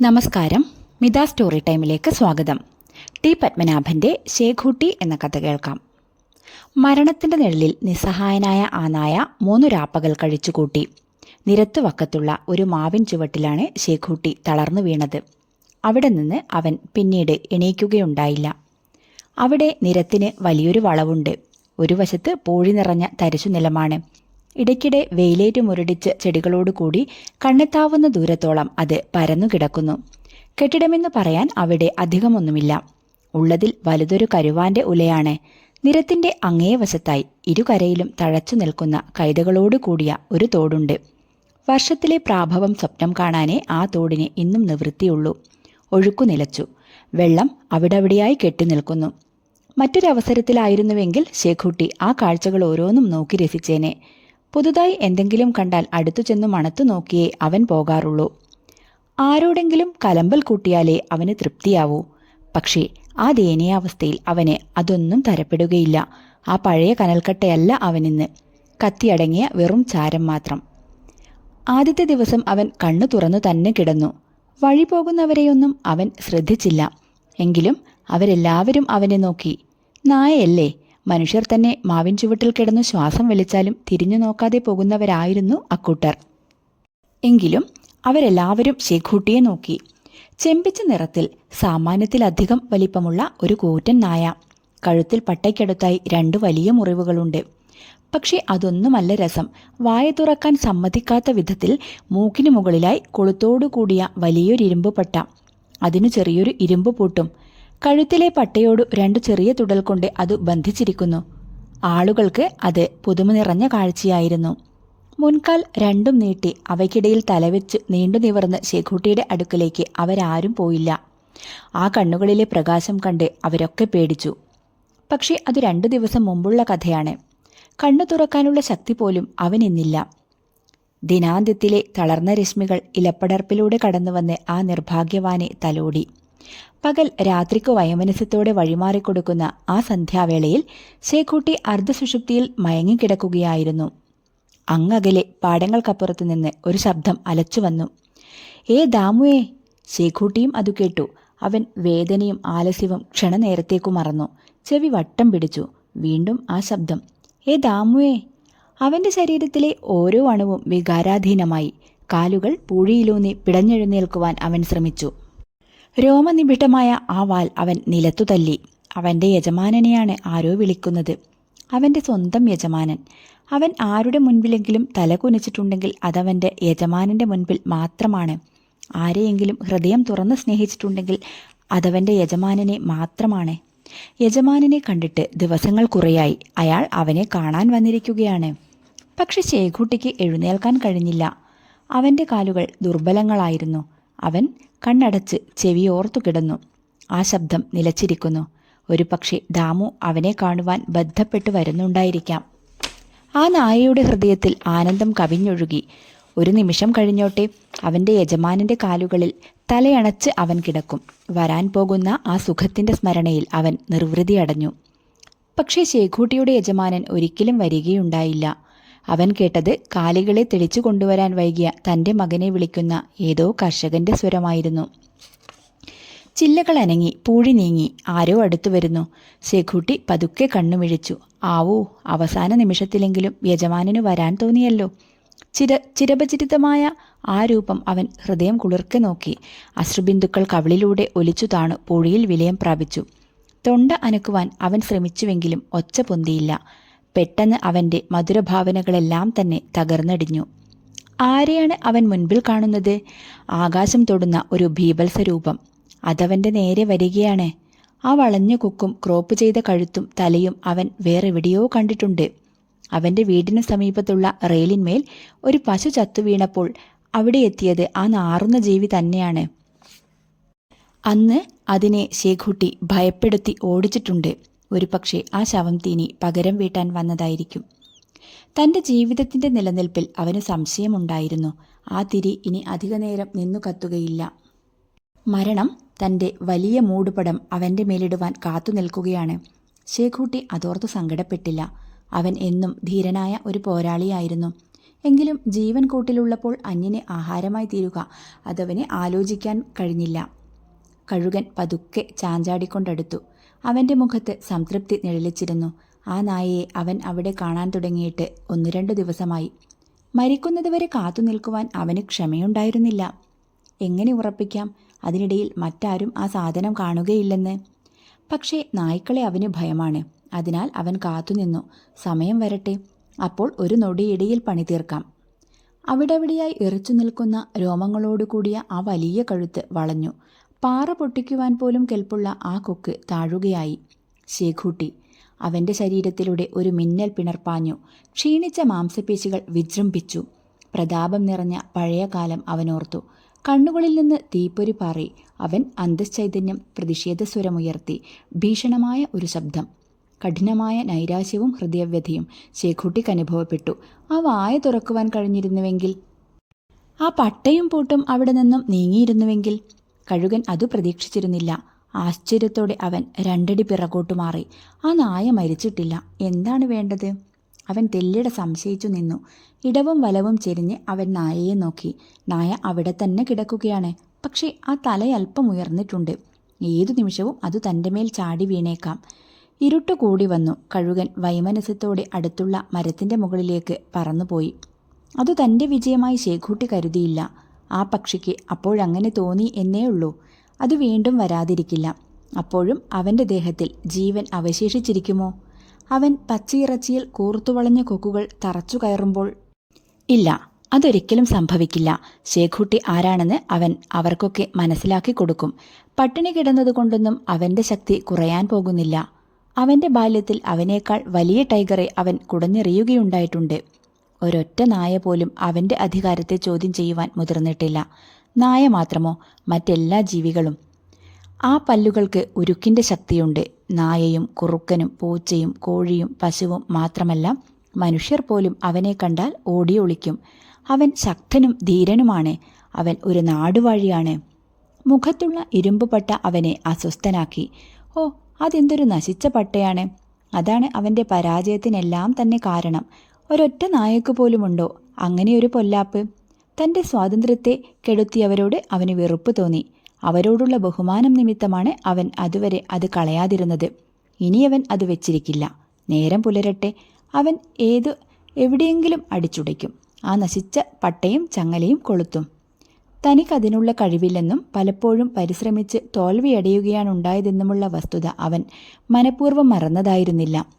നമസ്കാരം. മിത സ്റ്റോറി ടൈമിലേക്ക് സ്വാഗതം. ടി പത്മനാഭന്റെ ശേഖൂട്ടി എന്ന കഥ കേൾക്കാം. മരണത്തിന്റെ നിഴലിൽ നിസ്സഹായനായ ആ നായ മൂന്നു രാപ്പകൽ കഴിച്ചുകൂട്ടി. നിരത്തു വക്കത്തുള്ള ഒരു മാവിൻ ചുവട്ടിലാണ് ശേഖൂട്ടി തളർന്നു വീണത്. അവിടെ നിന്ന് അവൻ പിന്നീട് എണീക്കുകയുണ്ടായില്ല. അവിടെ നിരത്തിന് വലിയൊരു വളവുണ്ട്. ഒരു വശത്ത് പൂഴി നിറഞ്ഞ തരിശു നിലമാണ്. ഇടയ്ക്കിടെ വെയിലേറ്റ് മുരടിച്ച് ചെടികളോടുകൂടി കണ്ണെത്താവുന്ന ദൂരത്തോളം അത് പരന്നു കിടക്കുന്നു കെട്ടിടമെന്ന് പറയാൻ അവിടെ അധികമൊന്നുമില്ല. ഉള്ളതിൽ വലുതൊരു കരുവാന്റെ ഉലയാണ്. നിരത്തിന്റെ അങ്ങേ വശത്തായി ഇരുകരയിലും തഴച്ചു നിൽക്കുന്ന കൈതകളോടു കൂടിയ ഒരു തോടുണ്ട്. വർഷത്തിലെ പ്രാഭവം സ്വപ്നം കാണാനേ ആ തോടിന് ഇന്നും നിവൃത്തിയുള്ളൂ. ഒഴുക്കു നിലച്ചു. വെള്ളം അവിടവിടെയായി കെട്ടിനിൽക്കുന്നു മറ്റൊരവസരത്തിലായിരുന്നുവെങ്കിൽ ശേഖുട്ടി ആ കാഴ്ചകൾ ഓരോന്നും നോക്കി രസിച്ചേനെ. പുതുതായി എന്തെങ്കിലും കണ്ടാൽ അടുത്തു ചെന്ന് മണത്തു നോക്കിയേ അവൻ പോകാറുള്ളൂ. ആരോടെങ്കിലും കലമ്പൽ കൂട്ടിയാലേ അവന് തൃപ്തിയാവൂ. പക്ഷേ ആ ദയനീയാവസ്ഥയിൽ അവന് അതൊന്നും തരപ്പെടുകയില്ല. ആ പഴയ കനൽക്കട്ടയല്ല അവനിന്ന്. കത്തിയടങ്ങിയ വെറും ചാരം മാത്രം. ആദ്യത്തെ ദിവസം അവൻ കണ്ണു തുറന്നു തന്നെ കിടന്നു. വഴി പോകുന്നവരെയൊന്നും അവൻ ശ്രദ്ധിച്ചില്ല. എങ്കിലും അവരെല്ലാവരും അവനെ നോക്കി. നായയല്ലേ? മനുഷ്യർ തന്നെ മാവിൻ ചുവട്ടിൽ കിടന്ന് ശ്വാസം വലിച്ചാലും തിരിഞ്ഞു നോക്കാതെ പോകുന്നവരായിരുന്നു അക്കൂട്ടർ. എങ്കിലും അവരെല്ലാവരും ശേഖൂട്ടിയെ നോക്കി. ചെമ്പിച്ച നിറത്തിൽ സാമാന്യത്തിലധികം വലിപ്പമുള്ള ഒരു കൂറ്റൻ നായ. കഴുത്തിൽ പട്ടയ്ക്കടുത്തായി രണ്ട് വലിയ മുറിവുകളുണ്ട്. പക്ഷേ അതൊന്നുമല്ല രസം. വായ തുറക്കാൻ സമ്മതിക്കാത്ത വിധത്തിൽ മൂക്കിനു മുകളിലായി കൊളുത്തോടു കൂടിയ വലിയൊരു ഇരുമ്പ് പട്ട അതിനു ചെറിയൊരു ഇരുമ്പ് പൂട്ടും. കഴുത്തിലെ പട്ടയോട് രണ്ട് ചെറിയ തുടൽ കൊണ്ട് അത് ബന്ധിച്ചിരിക്കുന്നു. ആളുകൾക്ക് അത് പുതുമ നിറഞ്ഞ കാഴ്ചയായിരുന്നു. മുൻകാൽ രണ്ടും നീട്ടി അവയ്ക്കിടയിൽ തലവെച്ച് നീണ്ടു നിവർന്ന് ശേഖൂട്ടിയുടെ അടുക്കലേക്ക് അവരാരും പോയില്ല. ആ കണ്ണുകളിലെ പ്രകാശം കണ്ട് അവരൊക്കെ പേടിച്ചു. പക്ഷേ അത് രണ്ടു ദിവസം മുമ്പുള്ള കഥയാണ്. കണ്ണു തുറക്കാനുള്ള ശക്തി പോലും അവനിന്നില്ല ദിനാന്ത്യത്തിലെ തളർന്ന രശ്മികൾ ഇലപ്പടർപ്പിലൂടെ കടന്നുവന്ന് ആ നിർഭാഗ്യവാനെ തലോടി. പകൽ രാത്രിക്കു വയമനസ്സത്തോടെ വഴിമാറിക്കൊടുക്കുന്ന ആ സന്ധ്യാവേളയിൽ ശേഖൂട്ടി അർദ്ധസുഷുപ്തിയിൽ മയങ്ങിക്കിടക്കുകയായിരുന്നു. അങ്ങകലെ പാടങ്ങൾക്കപ്പുറത്തു നിന്ന് ഒരു ശബ്ദം അലച്ചു വന്നു. ഏ ദാമുവേ ശേഖൂട്ടിയും അതു കേട്ടു. അവൻ വേദനയും ആലസ്യവും ക്ഷണനേരത്തേക്കു മറന്നു. ചെവി വട്ടം പിടിച്ചു. വീണ്ടും ആ ശബ്ദം. ഏ ദാമുവേ അവന്റെ ശരീരത്തിലെ ഓരോ അണുവും വികാരാധീനമായി. കാലുകൾ പൂഴിയിലൂന്നി പിടഞ്ഞെഴുന്നേൽക്കുവാൻ അവൻ ശ്രമിച്ചു. രോമനിബിഡമായ ആ വാൽ അവൻ നിലത്തു തല്ലി. അവന്റെ യജമാനനെയാണ് ആരോ വിളിക്കുന്നത്. അവന്റെ സ്വന്തം യജമാനൻ. അവൻ ആരുടെ മുൻപിലെങ്കിലും തല കുനിച്ചിട്ടുണ്ടെങ്കിൽ അതവന്റെ യജമാനന്റെ മുൻപിൽ മാത്രമാണ്. ആരെയെങ്കിലും ഹൃദയം തുറന്ന് സ്നേഹിച്ചിട്ടുണ്ടെങ്കിൽ അതവന്റെ യജമാനനെ മാത്രമാണ്. യജമാനനെ കണ്ടിട്ട് ദിവസങ്ങൾ കുറയായി. അയാൾ അവനെ കാണാൻ വന്നിരിക്കുകയാണ്. പക്ഷെ ശേഖുട്ടിക്ക് എഴുന്നേൽക്കാൻ കഴിഞ്ഞില്ല. അവന്റെ കാലുകൾ ദുർബലങ്ങളായിരുന്നു. അവൻ കണ്ണടച്ച് ചെവി ഓർത്തു കിടന്നു. ആ ശബ്ദം നിലച്ചിരിക്കുന്നു. ഒരു പക്ഷേ ദാമു അവനെ കാണുവാൻ ബന്ധപ്പെട്ട് വരുന്നുണ്ടായിരിക്കാം. ആ നായയുടെ ഹൃദയത്തിൽ ആനന്ദം കവിഞ്ഞൊഴുകി. ഒരു നിമിഷം കഴിഞ്ഞോട്ടെ അവന്റെ യജമാനന്റെ കാലുകളിൽ തലയണച്ച് അവൻ കിടക്കും. വരാൻ പോകുന്ന ആ സുഖത്തിന്റെ സ്മരണയിൽ അവൻ നിർവൃതി അടഞ്ഞു. പക്ഷേ ശേഖൂട്ടിയുടെ യജമാനൻ ഒരിക്കലും വരികയുണ്ടായില്ല. അവൻ കേട്ടത് കാലികളെ തെളിച്ചു കൊണ്ടുവരാൻ വൈകിയ തന്റെ മകനെ വിളിക്കുന്ന ഏതോ കർഷകന്റെ സ്വരമായിരുന്നു. ചില്ലകൾ അനങ്ങി പൂഴി നീങ്ങി ആരോ അടുത്തു വരുന്നു. സെഖൂട്ടി പതുക്കെ കണ്ണുമിഴിച്ചു. ആവൂ അവസാന നിമിഷത്തിലെങ്കിലും യജമാനന് വരാൻ തോന്നിയല്ലോ. ചിര ചിരപചരിതമായ ആ രൂപം അവൻ ഹൃദയം കുളിർക്കെ നോക്കി. അശ്രുബിന്ദുക്കൾ കവിളിലൂടെ ഒലിച്ചു താണു പൂഴിയിൽ വിലയം പ്രാപിച്ചു. തൊണ്ട അനക്കുവാൻ അവൻ ശ്രമിച്ചുവെങ്കിലും ഒച്ച പൊന്തിയില്ല. പെട്ടെന്ന് അവന്റെ മധുരഭാവനകളെല്ലാം തന്നെ തകർന്നടിഞ്ഞു. ആരെയാണ് അവൻ മുൻപിൽ കാണുന്നത്? ആകാശം തൊടുന്ന ഒരു ഭീപത്സ രൂപം അതവന്റെ നേരെ വരികയാണ്. ആ വളഞ്ഞ കുക്കും ക്രോപ്പ് ചെയ്ത കഴുത്തും തലയും അവൻ വേറെവിടെയോ കണ്ടിട്ടുണ്ട്. അവന്റെ വീടിന് സമീപത്തുള്ള റെയിലിന്മേൽ ഒരു പശു ചത്തു വീണപ്പോൾ അവിടെ എത്തിയത് ആ നാറുന്ന ജീവി തന്നെയാണ്. അന്ന് അതിനെ ശേഖുട്ടി ഭയപ്പെടുത്തി ഓടിച്ചിട്ടുണ്ട്. ഒരുപക്ഷെ ആ ശവം തീനി പകരം വീട്ടാൻ വന്നതായിരിക്കും. തന്റെ ജീവിതത്തിന്റെ നിലനിൽപ്പിൽ അവന് സംശയമുണ്ടായിരുന്നു. ആ തിരി ഇനി അധികനേരം നിന്നു കത്തുകയില്ല. മരണം തന്റെ വലിയ മൂടുപടം അവന്റെ മേലിടുവാൻ കാത്തു നിൽക്കുകയാണ്. ശേഖൂട്ടി അതോർത്ത് സങ്കടപ്പെട്ടില്ല. അവൻ എന്നും ധീരനായ ഒരു പോരാളിയായിരുന്നു. എങ്കിലും ജീവൻ കൂട്ടിലുള്ളപ്പോൾ അന്യന് ആഹാരമായി തീരുക അതവനെ ആലോചിക്കാൻ കഴിഞ്ഞില്ല. കഴുകൻ പതുക്കെ ചാഞ്ചാടിക്കൊണ്ടടുത്തു. അവന്റെ മുഖത്ത് സംതൃപ്തി നിഴലിച്ചിരുന്നു. ആ നായയെ അവൻ അവിടെ കാണാൻ തുടങ്ങിയിട്ട് ഒന്ന് രണ്ട് ദിവസമായി. മരിക്കുന്നതുവരെ കാത്തു നിൽക്കുവാൻ അവന് ക്ഷമയുണ്ടായിരുന്നില്ല. എങ്ങനെ ഉറപ്പിക്കാം? അതിനിടയിൽ മറ്റാരും ആ സാധനം കാണുകയില്ലെന്ന്. പക്ഷേ നായ്ക്കളെ അവന് ഭയമാണ്. അതിനാൽ അവൻ കാത്തുനിന്നു സമയം വരട്ടെ. അപ്പോൾ ഒരു നൊടിയിടയിൽ പണി തീർക്കാം. അവിടെവിടെയായി എറിച്ചു നിൽക്കുന്ന രോമങ്ങളോടുകൂടിയ ആ വലിയ കഴുത്ത് വളഞ്ഞു. പാറ പൊട്ടിക്കുവാൻ പോലും കെൽപ്പുള്ള ആ കൊക്ക് താഴുകയായി. ശേഖൂട്ടി അവന്റെ ശരീരത്തിലൂടെ ഒരു മിന്നൽ പിണർപ്പാഞ്ഞു. ക്ഷീണിച്ച മാംസപേശികൾ വിജൃംഭിച്ചു. പ്രതാപം നിറഞ്ഞ പഴയ കാലം അവനോർത്തു. കണ്ണുകളിൽ നിന്ന് തീപ്പൊരി പാറി അവൻ അന്തശ്ചൈതന്യം പ്രതിഷേധസ്വരമുയർത്തി. ഭീഷണമായ ഒരു ശബ്ദം കഠിനമായ നൈരാശ്യവും ഹൃദയവ്യഥയും ശേഖുട്ടിക്ക് അനുഭവപ്പെട്ടു. ആ വായ തുറക്കുവാൻ കഴിഞ്ഞിരുന്നുവെങ്കിൽ ആ പട്ടയും പൂട്ടും അവിടെ നിന്നും നീങ്ങിയിരുന്നുവെങ്കിൽ കഴുകൻ അതു പ്രതീക്ഷിച്ചിരുന്നില്ല. ആശ്ചര്യത്തോടെ അവൻ രണ്ടടി പിറകോട്ട് മാറി. ആ നായ മരിച്ചിട്ടില്ല. എന്താണ് വേണ്ടത്? അവൻ തെല്ലിട സംശയിച്ചു നിന്നു. ഇടവും വലവും ചെരിഞ്ഞ് അവൻ നായയെ നോക്കി. നായ അവിടെ തന്നെ കിടക്കുകയാണ്. പക്ഷേ ആ തലയല്പം ഉയർന്നിട്ടുണ്ട്. ഏതു നിമിഷവും അത് തന്റെ മേൽ ചാടി വീണേക്കാം. ഇരുട്ട് കൂടി വന്നു. കഴുകൻ വൈമനസ്യത്തോടെ അടുത്തുള്ള മരത്തിന്റെ മുകളിലേക്ക് പറന്നുപോയി. അതു തന്റെ വിജയമായി ശേഖൂട്ടി കരുതിയില്ല. ആ പക്ഷിക്ക് അപ്പോഴങ്ങനെ തോന്നി എന്നേ ഉള്ളൂ. അത് വീണ്ടും വരാതിരിക്കില്ല. അപ്പോഴും അവന്റെ ദേഹത്തിൽ ജീവൻ അവശേഷിച്ചിരിക്കുമോ? അവൻ പച്ചയിറച്ചിയിൽ കൂർത്തുവളഞ്ഞ കൊക്കുകൾ തറച്ചു കയറുമ്പോൾ ഇല്ല അതൊരിക്കലും സംഭവിക്കില്ല. ശേഖുട്ടി ആരാണെന്ന് അവൻ അവർക്കൊക്കെ മനസ്സിലാക്കി കൊടുക്കും. പട്ടിണി കിടന്നതുകൊണ്ടൊന്നും അവന്റെ ശക്തി കുറയാൻ പോകുന്നില്ല. അവന്റെ ബാല്യത്തിൽ അവനേക്കാൾ വലിയ ടൈഗറെ അവൻ കുടഞ്ഞെറിയുകയുണ്ടായിട്ടുണ്ട്. ഒരൊറ്റ നായ പോലും അവന്റെ അധികാരത്തെ ചോദ്യം ചെയ്യുവാൻ മുതിർന്നിട്ടില്ല. നായ മാത്രമോ? മറ്റെല്ലാ ജീവികളും. ആ പല്ലുകൾക്ക് ഉരുക്കിന്റെ ശക്തിയുണ്ട്. നായയും കുറുക്കനും പൂച്ചയും കോഴിയും പശുവും മാത്രമല്ല മനുഷ്യർ പോലും അവനെ കണ്ടാൽ ഓടിയൊളിക്കും അവൻ ശക്തനും ധീരനുമാണ്. അവൻ ഒരു നാടുവാഴിയാണ്. മുഖത്തുള്ള ഇരുമ്പ് പട്ട അവനെ അസ്വസ്ഥനാക്കി. ഓ അതെന്തൊരു നശിച്ച പട്ടയാണ്. അതാണ് അവന്റെ പരാജയത്തിനെല്ലാം തന്നെ കാരണം. ഒരൊറ്റ നായക്ക് പോലുമുണ്ടോ? അങ്ങനെയൊരു പൊല്ലാപ്പ്. തന്റെ സ്വാതന്ത്ര്യത്തെ കെടുത്തിയവരോട് അവന് വെറുപ്പ് തോന്നി. അവരോടുള്ള ബഹുമാനം നിമിത്തമാണ് അവൻ അതുവരെ അത് കളയാതിരുന്നത്. ഇനിയവൻ അത് വെച്ചിരിക്കില്ല. നേരം പുലരട്ടെ. അവൻ ഏത് എവിടെയെങ്കിലും അടിച്ചുടയ്ക്കും. ആ നശിച്ച പട്ടയും ചങ്ങലയും കൊളുത്തും. തനിക്കതിനുള്ള കഴിവില്ലെന്നും പലപ്പോഴും പരിശ്രമിച്ച് തോൽവിയടയുകയാണുണ്ടായതെന്നുമുള്ള വസ്തുത അവൻ മനഃപൂർവം മറന്നതായിരുന്നില്ല.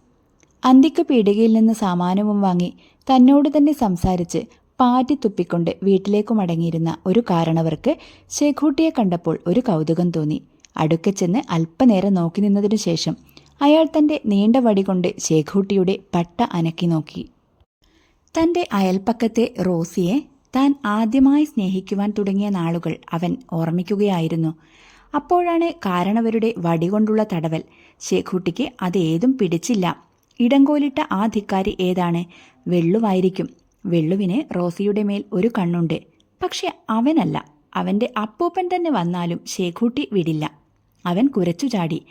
അന്തിക്ക് പീടികയിൽ നിന്ന് സാമാനവും വാങ്ങി തന്നോട് തന്നെ സംസാരിച്ച് പാറ്റി തുപ്പിക്കൊണ്ട് വീട്ടിലേക്കു മടങ്ങിയിരുന്ന ഒരു കാരണവർക്ക് ശേഖൂട്ടിയെ കണ്ടപ്പോൾ ഒരു കൗതുകം തോന്നി. അടുക്കെ ചെന്ന് അല്പനേരം നോക്കി നിന്നതിനു ശേഷം അയാൾ തന്റെ നീണ്ട വടി കൊണ്ട് ശേഖൂട്ടിയുടെ പട്ട അനക്കി നോക്കി. തന്റെ അയൽപ്പക്കത്തെ റോസിയെ താൻ ആദ്യമായി സ്നേഹിക്കുവാൻ തുടങ്ങിയ നാളുകൾ അവൻ ഓർമ്മിക്കുകയായിരുന്നു. അപ്പോഴാണ് കാരണവരുടെ വടികൊണ്ടുള്ള തടവൽ. ശേഖൂട്ടിക്ക് അതേതും പിടിച്ചില്ല. ഇടങ്കോലിട്ട ആ ധിക്കാരി ഏതാണ്? വെള്ളുവായിരിക്കും. വെള്ളുവിന് റോസിയുടെ മേൽ ഒരു കണ്ണുണ്ട്. പക്ഷെ അവനല്ല. അവന്റെ അപ്പൂപ്പൻ തന്നെ വന്നാലും ശേഖൂട്ടി വിടില്ല. അവൻ കുരച്ചു ചാടി.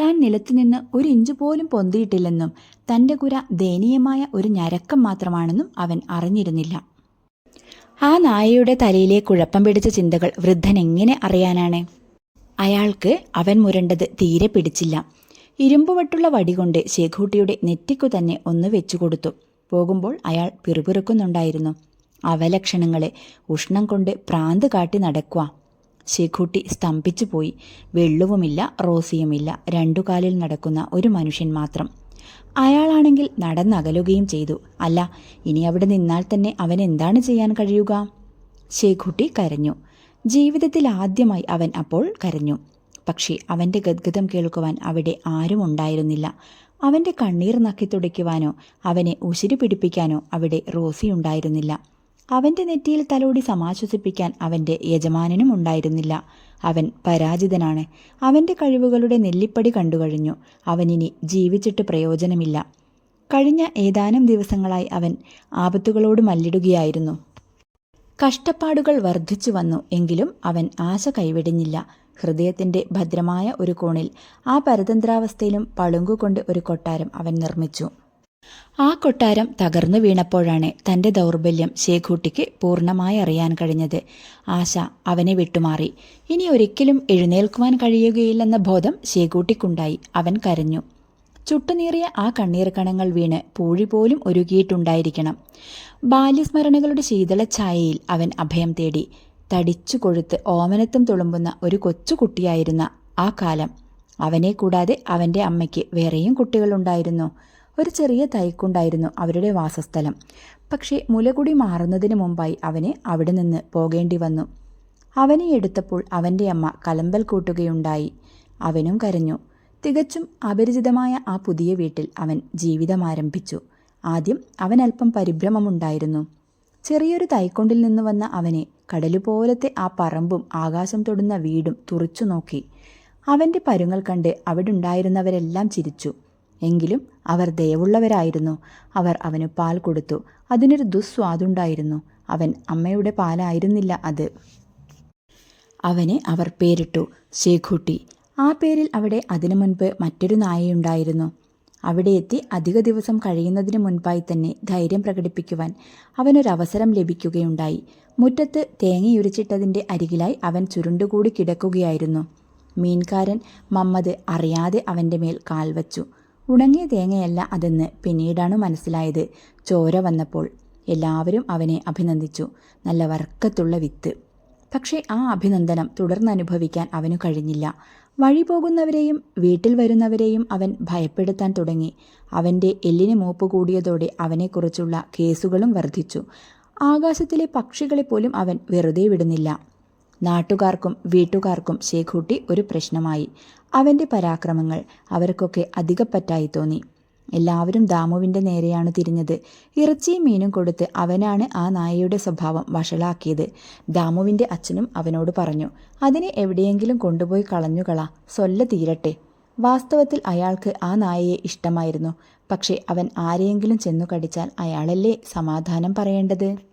താൻ നിലത്തുനിന്ന് ഒരു ഇഞ്ചു പോലും പൊന്തിയിട്ടില്ലെന്നും തന്റെ കുര ദയനീയമായ ഒരു ഞരക്കം മാത്രമാണെന്നും അവൻ അറിഞ്ഞിരുന്നില്ല. ആ നായയുടെ തലയിലെ കുഴപ്പം പിടിച്ച ചിന്തകൾ വൃദ്ധൻ എങ്ങനെ അറിയാനാണ്? അയാൾക്ക് അവൻ മുരണ്ടത് തീരെ പിടിച്ചില്ല. ഇരുമ്പുവട്ടുള്ള വടികൊണ്ട് ശേഖൂട്ടിയുടെ നെറ്റിക്കു തന്നെ ഒന്ന് വെച്ചുകൊടുത്തു പോകുമ്പോൾ അയാൾ പിറുപിറുക്കുന്നുണ്ടായിരുന്നു. അവലക്ഷണങ്ങളെ ഉഷ്ണം കൊണ്ട് പ്രാന്ത് കാട്ടി നടക്കുക ശേഖൂട്ടി സ്തംഭിച്ചു പോയി. വെള്ളവുമില്ല റോസിയുമില്ല. രണ്ടു കാലിൽ നടക്കുന്ന ഒരു മനുഷ്യൻ മാത്രം. അയാളാണെങ്കിൽ നടന്നകലുകയും ചെയ്തു. അല്ല ഇനി അവിടെ നിന്നാൽ തന്നെ അവൻ എന്താണ് ചെയ്യാൻ കഴിയുക? ശേഖുട്ടി കരഞ്ഞു. ജീവിതത്തിൽ ആദ്യമായി അവൻ അപ്പോൾ കരഞ്ഞു. പക്ഷേ അവന്റെ ഗദ്ഗതം കേൾക്കുവാൻ അവിടെ ആരും ഉണ്ടായിരുന്നില്ല. അവന്റെ കണ്ണീർ നക്കി തുടയ്ക്കുവാനോ അവനെ ഉശിരി പിടിപ്പിക്കാനോ അവിടെ റോസി ഉണ്ടായിരുന്നില്ല. അവന്റെ നെറ്റിയിൽ തലോടി സമാശ്വസിപ്പിക്കാൻ അവന്റെ യജമാനനും ഉണ്ടായിരുന്നില്ല. അവൻ പരാജിതനാണ്. അവന്റെ കഴിവുകളുടെ നെല്ലിപ്പടി കണ്ടുകഴിഞ്ഞു. അവനിനി ജീവിച്ചിട്ട് പ്രയോജനമില്ല. കഴിഞ്ഞ ഏതാനും ദിവസങ്ങളായി അവൻ ആപത്തുകളോട് മല്ലിടുകയായിരുന്നു. കഷ്ടപ്പാടുകൾ വർദ്ധിച്ചു വന്നു എങ്കിലും അവൻ ആശ കൈവിടിഞ്ഞില്ല. ഹൃദയത്തിന്റെ ഭദ്രമായ ഒരു കോണിൽ ആ പരതന്ത്രാവസ്ഥയിലും പളുങ്കുകൊണ്ട് ഒരു കൊട്ടാരം അവൻ നിർമ്മിച്ചു. ആ കൊട്ടാരം തകർന്നു വീണപ്പോഴാണ് തന്റെ ദൗർബല്യം ശേഖൂട്ടിക്ക് പൂർണമായി അറിയാൻ കഴിഞ്ഞത്. ആശ അവനെ വിട്ടുമാറി. ഇനി ഒരിക്കലും എഴുന്നേൽക്കുവാൻ കഴിയുകയില്ലെന്ന ബോധം ശേഖൂട്ടിക്കുണ്ടായി. അവൻ കരഞ്ഞു. ചുട്ടുനീറിയ ആ കണ്ണീർ കണങ്ങൾ വീണ് പൂഴി പോലും ഒരുക്കിയിട്ടുണ്ടായിരിക്കണം. ബാല്യസ്മരണകളുടെ ശീതളഛായയിൽ അവൻ അഭയം തേടി. തടിച്ചു കൊഴുത്ത് ഓമനത്തും തുളുമ്പുന്ന ഒരു കൊച്ചുകുട്ടിയായിരുന്ന ആ കാലം. അവനെ കൂടാതെ അവന്റെ അമ്മയ്ക്ക് വേറെയും കുട്ടികളുണ്ടായിരുന്നു. ഒരു ചെറിയ തൈക്കുണ്ടായിരുന്നു അവരുടെ വാസസ്ഥലം. പക്ഷേ മുലകുടി മാറുന്നതിന് മുമ്പായി അവനെ അവിടെ നിന്ന് പോകേണ്ടി വന്നു. അവനെ എടുത്തപ്പോൾ അവന്റെ അമ്മ കലമ്പൽ കൂട്ടുകയുണ്ടായി. അവനും കരഞ്ഞു. തികച്ചും അപരിചിതമായ ആ പുതിയ വീട്ടിൽ അവൻ ജീവിതം ആരംഭിച്ചു. ആദ്യം അവൻ അല്പം പരിഭ്രമമുണ്ടായിരുന്നു. ചെറിയൊരു തൈക്കൊണ്ടിൽ നിന്ന് വന്ന അവനെ കടലുപോലത്തെ ആ പറമ്പും ആകാശം തൊടുന്ന വീടും തുറച്ചു നോക്കി. അവന്റെ പരുങ്ങൾ കണ്ട് അവിടെ ഉണ്ടായിരുന്നവരെല്ലാം ചിരിച്ചു. എങ്കിലും അവർ ദയവുള്ളവരായിരുന്നു. അവർ അവന് പാൽ കൊടുത്തു. അതിനൊരു ദുസ്വാദുണ്ടായിരുന്നു. അവൻ അമ്മയുടെ പാലായിരുന്നില്ല അത്. അവനെ അവർ പേരിട്ടു. ശേഖൂട്ടി. ആ പേരിൽ അവിടെ അതിനു മുൻപ് മറ്റൊരു നായയുണ്ടായിരുന്നു. അവിടെ എത്തി അധിക ദിവസം കഴിയുന്നതിന് മുൻപായി തന്നെ ധൈര്യം പ്രകടിപ്പിക്കുവാൻ അവനൊരവസരം ലഭിക്കുകയുണ്ടായി. മുറ്റത്ത് തേങ്ങയുരിച്ചിട്ടതിന്റെ അരികിലായി അവൻ ചുരുണ്ടുകൂടി കിടക്കുകയായിരുന്നു. മീൻകാരൻ മമ്മദ് അറിയാതെ അവന്റെ മേൽ കാൽവച്ചു ഉണങ്ങിയ തേങ്ങയല്ല അതെന്ന് പിന്നീടാണ് മനസ്സിലായത്. ചോര വന്നപ്പോൾ എല്ലാവരും അവനെ അഭിനന്ദിച്ചു. നല്ല വർക്കത്തുള്ള വിത്ത്. പക്ഷേ ആ അഭിനന്ദനം തുടർന്നനുഭവിക്കാൻ അവനു കഴിഞ്ഞില്ല. വഴി പോകുന്നവരെയും വീട്ടിൽ വരുന്നവരെയും അവൻ ഭയപ്പെടുത്താൻ തുടങ്ങി. അവന്റെ എല്ലിന് മൂപ്പ് കൂടിയതോടെ അവനെക്കുറിച്ചുള്ള കേസുകളും വർദ്ധിച്ചു ആകാശത്തിലെ പക്ഷികളെ പോലും അവൻ വെറുതെ വിടുന്നില്ല. നാട്ടുകാർക്കും വീട്ടുകാർക്കും ശേഖൂട്ടി ഒരു പ്രശ്നമായി. അവന്റെ പരാക്രമങ്ങൾ അവർക്കൊക്കെ അധികപ്പറ്റായി തോന്നി. എല്ലാവരും ദാമുവിന്റെ നേരെയാണ് തിരിഞ്ഞത്. ഇറച്ചിയും മീനും കൊടുത്ത് അവനാണ് ആ നായയുടെ സ്വഭാവം വഷളാക്കിയത്. ദാമുവിന്റെ അച്ഛനും അവനോട് പറഞ്ഞു അതിനെ എവിടെയെങ്കിലും കൊണ്ടുപോയി കളഞ്ഞുകള സൊല്ല തീരട്ടെ. വാസ്തവത്തിൽ അയാൾക്ക് ആ നായയെ ഇഷ്ടമായിരുന്നു. പക്ഷേ അവൻ ആരെയെങ്കിലും ചെന്നു കടിച്ചാൽ അയാളല്ലേ സമാധാനം പറയേണ്ടത്?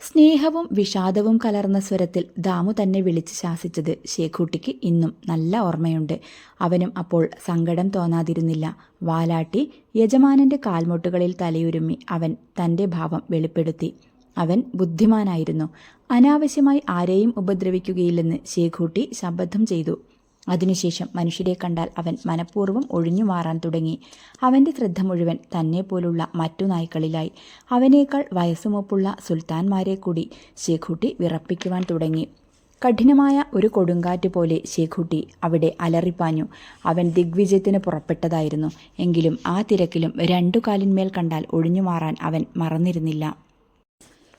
സ്നേഹവും വിഷാദവും കലർന്ന സ്വരത്തിൽ ദാമു തന്നെ വിളിച്ച് ശാസിച്ചത് ശേഖൂട്ടിക്ക് ഇന്നും നല്ല ഓർമ്മയുണ്ട്. അവനും അപ്പോൾ സങ്കടം തോന്നാതിരുന്നില്ല. വാലാട്ടി യജമാനന്റെ കാൽമുട്ടുകളിൽ തലയുരുമ്മി അവൻ തന്റെ ഭാവം വെളിപ്പെടുത്തി. അവൻ ബുദ്ധിമാനായിരുന്നു. അനാവശ്യമായി ആരെയും ഉപദ്രവിക്കുകയില്ലെന്ന് ശേഖൂട്ടി ശപഥം ചെയ്തു. അതിനുശേഷം മനുഷ്യരെ കണ്ടാൽ അവൻ മനഃപൂർവം ഒഴിഞ്ഞു മാറാൻ തുടങ്ങി. അവന്റെ ശ്രദ്ധ മുഴുവൻ തന്നെ പോലുള്ള മറ്റു നായ്ക്കളിലായി. അവനേക്കാൾ വയസ്സുമൊപ്പുള്ള സുൽത്താൻമാരെ കൂടി ശേഖുട്ടി വിറപ്പിക്കുവാൻ തുടങ്ങി. കഠിനമായ ഒരു കൊടുങ്കാറ്റ് പോലെ ശേഖുട്ടി അവിടെ അലറിപ്പാഞ്ഞു. അവൻ ദിഗ്വിജയത്തിന് പുറപ്പെട്ടതായിരുന്നു. എങ്കിലും ആ തിരക്കിലും രണ്ടു കാലിന്മേൽ കണ്ടാൽ ഒഴിഞ്ഞു മാറാൻ അവൻ മറന്നിരുന്നില്ല.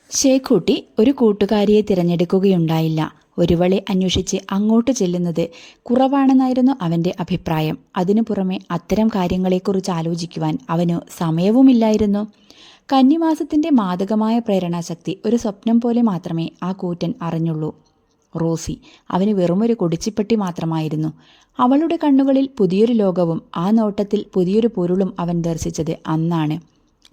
ശേഖുട്ടി ഒരു കൂട്ടുകാരിയെ തിരഞ്ഞെടുക്കുകയുണ്ടായില്ല. ഒരുവളെ അന്വേഷിച്ച് അങ്ങോട്ട് ചെല്ലുന്നത് കുറവാണെന്നായിരുന്നു അവന്റെ അഭിപ്രായം. അതിനു പുറമെ അത്തരം കാര്യങ്ങളെക്കുറിച്ച് ആലോചിക്കുവാൻ അവന് സമയവുമില്ലായിരുന്നു. കന്നിമാസത്തിന്റെ മാതകമായ പ്രേരണാശക്തി ഒരു സ്വപ്നം പോലെ മാത്രമേ ആ കൂറ്റൻ അറിഞ്ഞുള്ളൂ. റോസി അവന് വെറുമൊരു കൊടിച്ചിപ്പെട്ടി മാത്രമായിരുന്നു. അവളുടെ കണ്ണുകളിൽ പുതിയൊരു ലോകവും ആ നോട്ടത്തിൽ പുതിയൊരു പൊരുളും അവൻ ദർശിച്ചത് അന്നാണ്.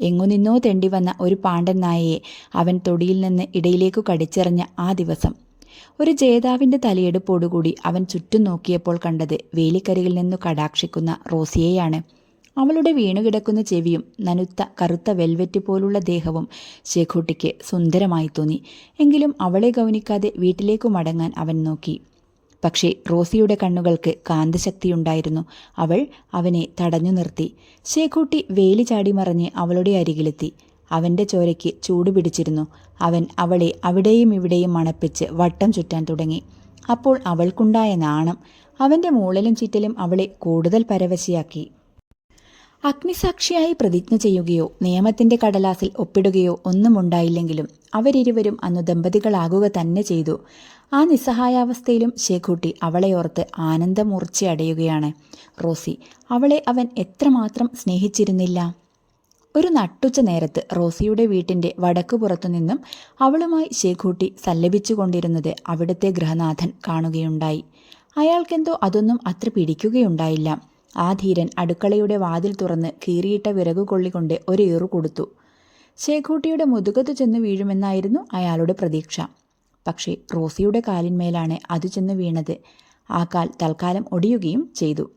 എങ്ങുനിന്നോ തെണ്ടി വന്ന ഒരു പാണ്ഡൻ നായയെ അവൻ തൊടിയിൽ നിന്ന് ഇടയിലേക്കു കടിച്ചെറിഞ്ഞ ആ ദിവസം ഒരു ജേതാവിന്റെ തലയെടുപ്പോടുകൂടി അവൻ ചുറ്റും നോക്കിയപ്പോൾ കണ്ടത് വേലിക്കരികിൽ നിന്നു കടാക്ഷിക്കുന്ന റോസിയെയാണ്. അവളുടെ വീണുകിടക്കുന്ന ചെവിയും നനുത്ത കറുത്ത വെൽവെറ്റ് പോലുള്ള ദേഹവും ശേഖൂട്ടിക്ക് സുന്ദരമായി തോന്നി. എങ്കിലും അവളെ ഗൗനിക്കാതെ വീട്ടിലേക്കു മടങ്ങാൻ അവൻ നോക്കി. പക്ഷേ റോസിയുടെ കണ്ണുകൾക്ക് കാന്തശക്തിയുണ്ടായിരുന്നു. അവൾ അവനെ തടഞ്ഞു നിർത്തി. ശേഖൂട്ടി വേലി ചാടി മറിഞ്ഞ് അവളുടെ അരികിലെത്തി. അവന്റെ ചോരയ്ക്ക് ചൂട് പിടിച്ചിരുന്നു. അവൻ അവളെ അവിടെയും ഇവിടെയും മണപ്പിച്ച് വട്ടം ചുറ്റാൻ തുടങ്ങി. അപ്പോൾ അവൾക്കുണ്ടായ നാണം അവന്റെ മൂളലും ചിറ്റലും അവളെ കൂടുതൽ പരവശിയാക്കി. അഗ്നിസാക്ഷിയായി പ്രതിജ്ഞ ചെയ്യുകയോ നിയമത്തിന്റെ കടലാസിൽ ഒപ്പിടുകയോ ഒന്നും ഉണ്ടായില്ലെങ്കിലും അവരിരുവരും അന്ന് ദമ്പതികളാകുക തന്നെ ചെയ്തു. ആ നിസ്സഹായാവസ്ഥയിലും ശേഖൂട്ടി അവളെ ഓർത്ത് ആനന്ദമൂർച്ചയടയുകയാണ്. റോസി അവളെ അവൻ എത്രമാത്രം സ്നേഹിച്ചിരുന്നില്ല. ഒരു നട്ടുച്ച നേരത്ത് റോസിയുടെ വീട്ടിന്റെ വടക്കുപുറത്തു നിന്നും അവളുമായി ശേഖൂട്ടി സല്ലപിച്ചുകൊണ്ടിരുന്നത് അവിടുത്തെ ഗൃഹനാഥൻ കാണുകയുണ്ടായി. അയാൾക്കെന്തോ അതൊന്നും അത്ര പിടിക്കുകയുണ്ടായില്ല. ആ ധീരൻ അടുക്കളയുടെ വാതിൽ തുറന്ന് കീറിയിട്ട വിറകു കൊള്ളിക്കൊണ്ട് ഒരു ഏറു കൊടുത്തു. ശേഖൂട്ടിയുടെ മുതുകത്ത് ചെന്ന് വീഴുമെന്നായിരുന്നു അയാളുടെ പ്രതീക്ഷ. പക്ഷേ റോസിയുടെ കാലിന്മേലാണ് അത് ചെന്ന് വീണത്. ആ കാൽ തൽക്കാലം ഒടിയുകയും ചെയ്തു.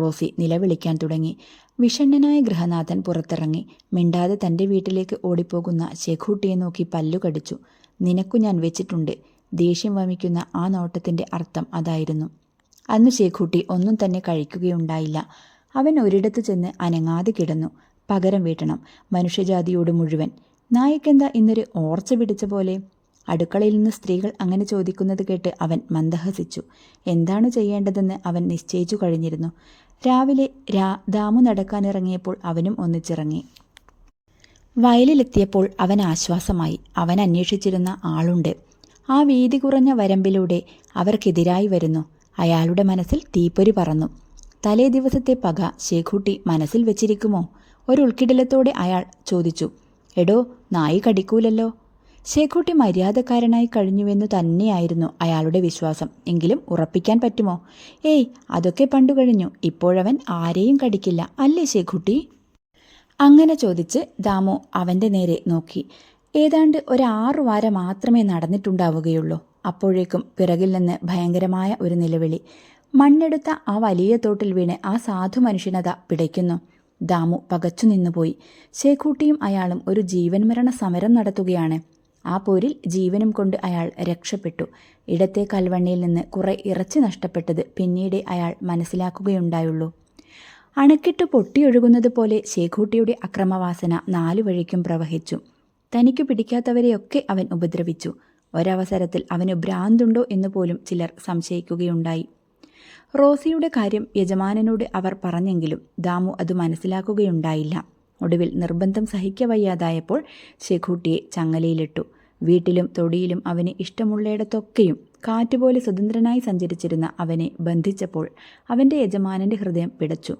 റോസി നിലവിളിക്കാൻ തുടങ്ങി. വിഷണ്ണനായ ഗൃഹനാഥൻ പുറത്തിറങ്ങി. മിണ്ടാതെ തന്റെ വീട്ടിലേക്ക് ഓടിപ്പോകുന്ന ശേഖൂട്ടിയെ നോക്കി പല്ലു കടിച്ചു. നിനക്കു ഞാൻ വെച്ചിട്ടുണ്ട്. ദേഷ്യം വമിക്കുന്ന ആ നോട്ടത്തിന്റെ അർത്ഥം അതായിരുന്നു അന്ന് ശേഖൂട്ടി ഒന്നും തന്നെ കഴിക്കുകയുണ്ടായില്ല. അവൻ ഒരിടത്ത് ചെന്ന് അനങ്ങാതെ കിടന്നു. പകരം വീട്ടണം. മനുഷ്യജാതിയോട് മുഴുവൻ. നായക്കെന്താ ഇന്നൊരു ഓർച്ച പിടിച്ച പോലെ അടുക്കളയിൽ നിന്ന് സ്ത്രീകൾ അങ്ങനെ ചോദിക്കുന്നത് കേട്ട് അവൻ മന്ദഹസിച്ചു. എന്താണ് ചെയ്യേണ്ടതെന്ന് അവൻ നിശ്ചയിച്ചു കഴിഞ്ഞിരുന്നു. രാവിലെ രാ ദാമു നടക്കാനിറങ്ങിയപ്പോൾ അവനും ഒന്നിച്ചിറങ്ങി. വയലിലെത്തിയപ്പോൾ അവൻ ആശ്വാസമായി. അവൻ അന്വേഷിച്ചിരുന്ന ആളുണ്ട്. ആ വീതി കുറഞ്ഞ വരമ്പിലൂടെ അവർക്കെതിരായി വരുന്നു. അയാളുടെ മനസ്സിൽ തീപ്പൊരി പറന്നു. തലേ ദിവസത്തെ പക ശേഖൂട്ടി മനസ്സിൽ വെച്ചിരിക്കുമോ? ഒരു ഉൾക്കിടലത്തോടെ അയാൾ ചോദിച്ചു. എടോ നായി കടിക്കൂലല്ലോ. ശേഖൂട്ടി മര്യാദക്കാരനായി കഴിഞ്ഞുവെന്ന് തന്നെയായിരുന്നു അയാളുടെ വിശ്വാസം. എങ്കിലും ഉറപ്പിക്കാൻ പറ്റുമോ? ഏയ് അതൊക്കെ പണ്ടു കഴിഞ്ഞു. ഇപ്പോഴവൻ ആരെയും കടിക്കില്ല. അല്ലേ ശേഖുട്ടി? അങ്ങനെ ചോദിച്ച് ദാമു അവന്റെ നേരെ നോക്കി. ഏതാണ്ട് ഒരാറു വാര മാത്രമേ നടന്നിട്ടുണ്ടാവുകയുള്ളൂ. അപ്പോഴേക്കും പിറകിൽ നിന്ന് ഭയങ്കരമായ ഒരു നിലവിളി. മണ്ണെടുത്ത ആ വലിയ തോട്ടിൽ വീണ് ആ സാധു മനുഷ്യനത പിടയ്ക്കുന്നു. ദാമു പകച്ചു നിന്നുപോയി ശേഖൂട്ടിയും അയാളും ഒരു ജീവൻ മരണ സമരം നടത്തുകയാണ്. ആ പോരിൽ ജീവനും കൊണ്ട് അയാൾ രക്ഷപ്പെട്ടു. ഇടത്തെ കൽവണ്ണിയിൽ നിന്ന് കുറെ ഇറച്ചി നഷ്ടപ്പെട്ടത് പിന്നീട് അയാൾ മനസ്സിലാക്കുകയുണ്ടായുള്ളൂ. അണക്കെട്ട് പൊട്ടിയൊഴുകുന്നത് പോലെ ശേഖൂട്ടിയുടെ അക്രമവാസന നാലു വഴിക്കും പ്രവഹിച്ചു. തനിക്ക് പിടിക്കാത്തവരെയൊക്കെ അവൻ ഉപദ്രവിച്ചു. ഒരവസരത്തിൽ അവന് ഭ്രാന്തുണ്ടോ എന്ന് പോലും ചിലർ സംശയിക്കുകയുണ്ടായി. റോസിയുടെ കാര്യം യജമാനനോട് അവർ പറഞ്ഞെങ്കിലും ദാമു അത് മനസ്സിലാക്കുകയുണ്ടായില്ല. ഒടുവിൽ നിർബന്ധം സഹിക്കവയ്യാതായപ്പോൾ ശേഖൂട്ടിയെ ചങ്ങലയിലിട്ടു. വീട്ടിലും തൊടിയിലും അവന് ഇഷ്ടമുള്ളയിടത്തൊക്കെയും കാറ്റുപോലെ സ്വതന്ത്രനായി സഞ്ചരിച്ചിരുന്ന അവനെ ബന്ധിച്ചപ്പോൾ അവന്റെ യജമാനന്റെ ഹൃദയം പിടച്ചു.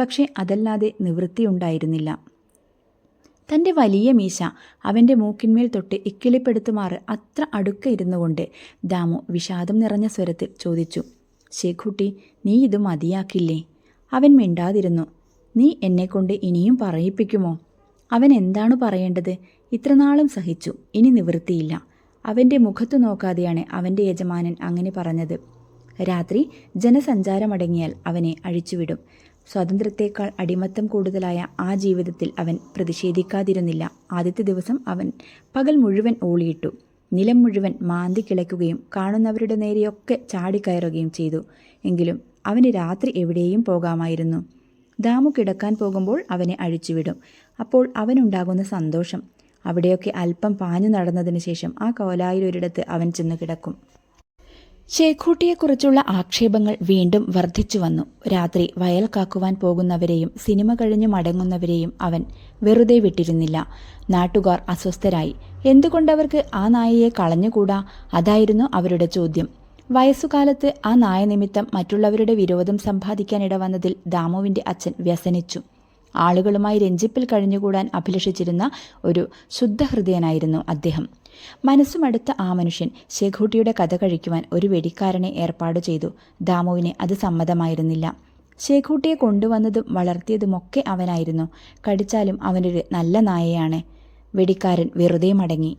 പക്ഷേ അതല്ലാതെ നിവൃത്തിയുണ്ടായിരുന്നില്ല. തന്റെ വലിയ മീശ അവന്റെ മൂക്കിന്മേൽ തൊട്ട് ഇക്കിളിപ്പെടുത്തുമാറ് അത്ര അടുക്ക ഇരുന്നുകൊണ്ട് ദാമു വിഷാദം നിറഞ്ഞ സ്വരത്തിൽ ചോദിച്ചു ശേഖുട്ടി നീ ഇത് മതിയാക്കില്ലേ അവൻ മിണ്ടാതിരുന്നു. നീ എന്നെക്കൊണ്ട് ഇനിയും പറയിപ്പിക്കുമോ? അവൻ എന്താണ് പറയേണ്ടത്? ഇത്രനാളും സഹിച്ചു ഇനി നിവൃത്തിയില്ല. അവന്റെ മുഖത്തു നോക്കാതെയാണ് അവന്റെ യജമാനൻ അങ്ങനെ പറഞ്ഞത്. രാത്രി ജനസഞ്ചാരമടങ്ങിയാൽ അവനെ അഴിച്ചുവിടും. സ്വാതന്ത്ര്യത്തേക്കാൾ അടിമത്തം കൂടുതലായ ആ ജീവിതത്തിൽ അവൻ പ്രതിഷേധിക്കാതിരുന്നില്ല. ആദ്യത്തെ ദിവസം അവൻ പകൽ മുഴുവൻ ഓളിയിട്ടു. നിലം മുഴുവൻ മാന്തി കിളയ്ക്കുകയും കാണുന്നവരുടെ നേരെയൊക്കെ ചാടിക്കയറുകയും ചെയ്തു. എങ്കിലും അവന് രാത്രി എവിടെയും പോകാമായിരുന്നു. ദാമു കിടക്കാൻ പോകുമ്പോൾ അവനെ അഴിച്ചുവിടും. അപ്പോൾ അവനുണ്ടാകുന്ന സന്തോഷം. അവിടെയൊക്കെ അല്പം പാഞ്ഞു നടന്നതിന് ശേഷം ആ കോലായിലൊരിടത്ത് അവൻ ചെന്ന് കിടക്കും. ഷേഖൂട്ടിയെക്കുറിച്ചുള്ള ആക്ഷേപങ്ങൾ വീണ്ടും വർദ്ധിച്ചു വന്നു. രാത്രി വയൽ കാക്കുവാൻ പോകുന്നവരെയും സിനിമ കഴിഞ്ഞു മടങ്ങുന്നവരെയും അവൻ വെറുതെ വിട്ടിരുന്നില്ല. നാട്ടുകാർ അസ്വസ്ഥരായി. എന്തുകൊണ്ടവർക്ക് ആ നായയെ കളഞ്ഞുകൂടാ? അതായിരുന്നു അവരുടെ ചോദ്യം. വയസ്സുകാലത്ത് ആ നായ നിമിത്തം മറ്റുള്ളവരുടെ വിരോധം സമ്പാദിക്കാനിടവന്നതിൽ ദാമുവിന്റെ അച്ഛൻ വ്യസനിച്ചു. ആളുകളുമായി രഞ്ജിപ്പിൽ കഴിഞ്ഞുകൂടാൻ അഭിലഷിച്ചിരുന്ന ഒരു ശുദ്ധഹൃദയനായിരുന്നു അദ്ദേഹം. മനസ്സുമടുത്ത ആ മനുഷ്യൻ ശേഖൂട്ടിയുടെ കഥ കഴിക്കുവാൻ ഒരു വെടിക്കാരനെ ഏർപ്പാട് ചെയ്തു. ദാമുവിന് അത് സമ്മതമായിരുന്നില്ല. ശേഖൂട്ടിയെ കൊണ്ടുവന്നതും വളർത്തിയതുമൊക്കെ അവനായിരുന്നു. കടിച്ചാലും അവനൊരു നല്ല നായയാണ്. വെടിക്കാരൻ വെറുതെ മടങ്ങി.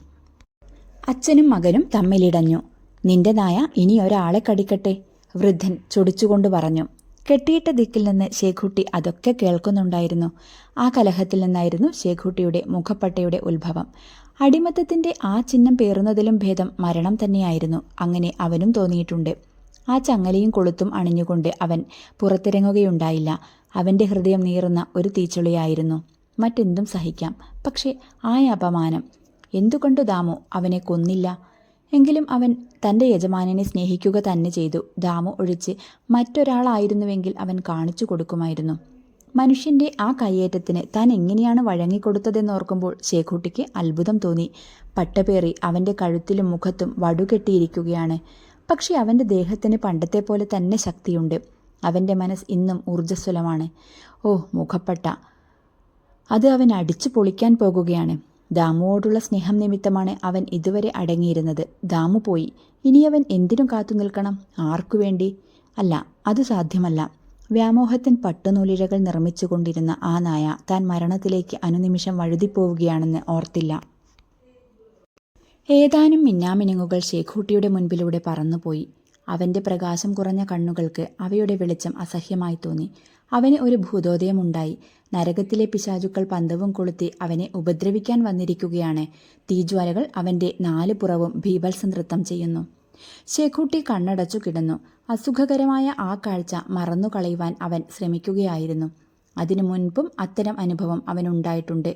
അച്ഛനും മകനും തമ്മിലിടഞ്ഞു. നിന്റെ നായ ഇനി ഒരാളെ കടിക്കട്ടെ? വൃദ്ധൻ ചൊടിച്ചുകൊണ്ട് പറഞ്ഞു. കെട്ടിയിട്ട ദിക്കിൽ നിന്ന് ശേഖുട്ടി അതൊക്കെ കേൾക്കുന്നുണ്ടായിരുന്നു. ആ കലഹത്തിൽ നിന്നായിരുന്നു ശേഖുട്ടിയുടെ മുഖപ്പട്ടയുടെ ഉത്ഭവം. അടിമത്തത്തിന്റെ ആ ചിഹ്നം പേറുന്നതിലും ഭേദം മരണം തന്നെയായിരുന്നു. അങ്ങനെ അവനും തോന്നിയിട്ടുണ്ട്. ആ ചങ്ങലയും കൊളുത്തും അണിഞ്ഞുകൊണ്ട് അവൻ പുറത്തിറങ്ങുകയുണ്ടായില്ല. അവന്റെ ഹൃദയം നീറുന്ന ഒരു തീച്ചുളിയായിരുന്നു. മറ്റെന്തും സഹിക്കാം. പക്ഷേ ആ അപമാനം. എന്തുകൊണ്ടു ദാമു അവനെ കൊന്നില്ല? എങ്കിലും അവൻ തന്റെ യജമാനനെ സ്നേഹിക്കുക തന്നെ ചെയ്തു. ദാമു ഒഴിച്ച് മറ്റൊരാളായിരുന്നുവെങ്കിൽ അവൻ കാണിച്ചു കൊടുക്കുമായിരുന്നു. മനുഷ്യന്റെ ആ കയ്യേറ്റത്തിന് താൻ എങ്ങനെയാണ് വഴങ്ങിക്കൊടുത്തതെന്നോർക്കുമ്പോൾ ശേഖുട്ടിക്ക് അത്ഭുതം തോന്നി. പട്ടപേറി അവന്റെ കഴുത്തിലും മുഖത്തും വടുകെട്ടിയിരിക്കുകയാണ്. പക്ഷേ അവന്റെ ദേഹത്തിന് പണ്ടത്തെ പോലെ തന്നെ ശക്തിയുണ്ട്. അവന്റെ മനസ്സ് ഇന്നും ഊർജസ്വലമാണ്. ഓ മുഖപ്പെട്ട. അത് അവൻ അടിച്ചു പൊളിക്കാൻ പോകുകയാണ്. ദാമുവോടുള്ള സ്നേഹം നിമിത്തമാണ് അവൻ ഇതുവരെ അടങ്ങിയിരുന്നത്. ദാമു പോയി. ഇനി അവൻ എന്തിനും കാത്തു നിൽക്കണം? ആർക്കു വേണ്ടി? അല്ല അത് സാധ്യമല്ല. വ്യാമോഹത്തിൻ പട്ടുനൂലിഴകൾ നിർമ്മിച്ചുകൊണ്ടിരുന്ന ആ നായ താൻ മരണത്തിലേക്ക് അനുനിമിഷം വഴുതിപ്പോവുകയാണെന്ന് ഓർത്തില്ല. ഏതാനും മിന്നാമിനുങ്ങുകൾ ശേഖൂട്ടിയുടെ മുൻപിലൂടെ പറന്നുപോയി. അവന്റെ പ്രകാശം കുറഞ്ഞ കണ്ണുകൾക്ക് അവയുടെ വെളിച്ചം അസഹ്യമായി തോന്നി. അവന് ഒരു ഭൂതോദയമുണ്ടായി. നരകത്തിലെ പിശാചുക്കൾ പന്തവും കൊളുത്തി അവനെ ഉപദ്രവിക്കാൻ വന്നിരിക്കുകയാണ്. തീജ്വാലകൾ അവന്റെ നാല് പുറവും ഭീഭത്സ നൃത്തം ചെയ്യുന്നു. ശേഖൂട്ടി കണ്ണടച്ചു കിടന്നു. അസുഖകരമായ ആ കാഴ്ച മറന്നു കളയുവാൻ അവൻ ശ്രമിക്കുകയായിരുന്നു. അതിനു മുൻപും അത്തരം അനുഭവം അവനുണ്ടായിട്ടുണ്ട്.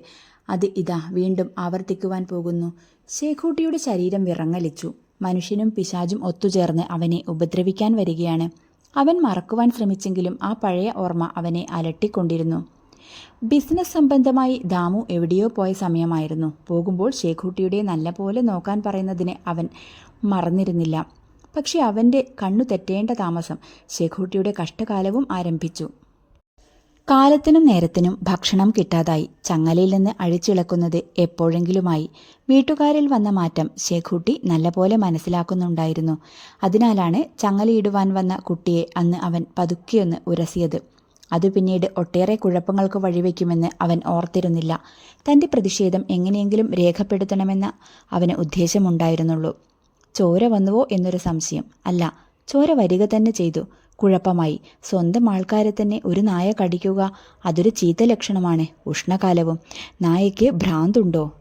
അത് ഇതാ വീണ്ടും ആവർത്തിക്കുവാൻ പോകുന്നു. ശേഖൂട്ടിയുടെ ശരീരം വിറങ്ങലിച്ചു. മനുഷ്യനും പിശാചും ഒത്തുചേർന്ന് അവനെ ഉപദ്രവിക്കാൻ വരികയാണ്. അവൻ മറക്കുവാൻ ശ്രമിച്ചെങ്കിലും ആ പഴയ ഓർമ്മ അവനെ അലട്ടിക്കൊണ്ടിരുന്നു. ബിസിനസ് സംബന്ധമായി ദാമു എവിടെയോ പോയ സമയമായിരുന്നു. പോകുമ്പോൾ ഷേഖൂട്ടിയുടെ നല്ലപോലെ നോക്കാൻ പറയുന്നതിന് അവൻ മറന്നിരുന്നില്ല. പക്ഷെ അവന്റെ കണ്ണു തെറ്റേണ്ട താമസം ഷേഖൂട്ടിയുടെ കഷ്ടകാലവും ആരംഭിച്ചു. കാലത്തിനും നേരത്തിനും ഭക്ഷണം കിട്ടാതായി ചങ്ങലയിൽ നിന്ന് അഴിച്ചിളക്കുന്നത് എപ്പോഴെങ്കിലുമായി. വീട്ടുകാരിൽ വന്ന മാറ്റം ശേഖുട്ടി നല്ലപോലെ മനസ്സിലാക്കുന്നുണ്ടായിരുന്നു. അതിനാലാണ് ചങ്ങലയിടുവാൻ വന്ന കുട്ടിയെ അന്ന് അവൻ പതുക്കിയൊന്ന് ഉരസിയത്. അത് പിന്നീട് ഒട്ടേറെ കുഴപ്പങ്ങൾക്ക് വഴിവെക്കുമെന്ന് അവൻ ഓർത്തിരുന്നില്ല. തന്റെ പ്രതിഷേധം എങ്ങനെയെങ്കിലും രേഖപ്പെടുത്തണമെന്ന അവന് ഉദ്ദേശമുണ്ടായിരുന്നുള്ളൂ. ചോര വന്നുവോ എന്നൊരു സംശയം. അല്ല ചോര വരിക തന്നെ ചെയ്തു. കുഴപ്പമായി. സ്വന്തം ആൾക്കാരെ തന്നെ ഒരു നായ കടിക്കുക അതൊരു ചീത്ത ലക്ഷണമാണ്. ഉഷ്ണകാലവും. നായയ്ക്ക് ഭ്രാന്തുണ്ടോ?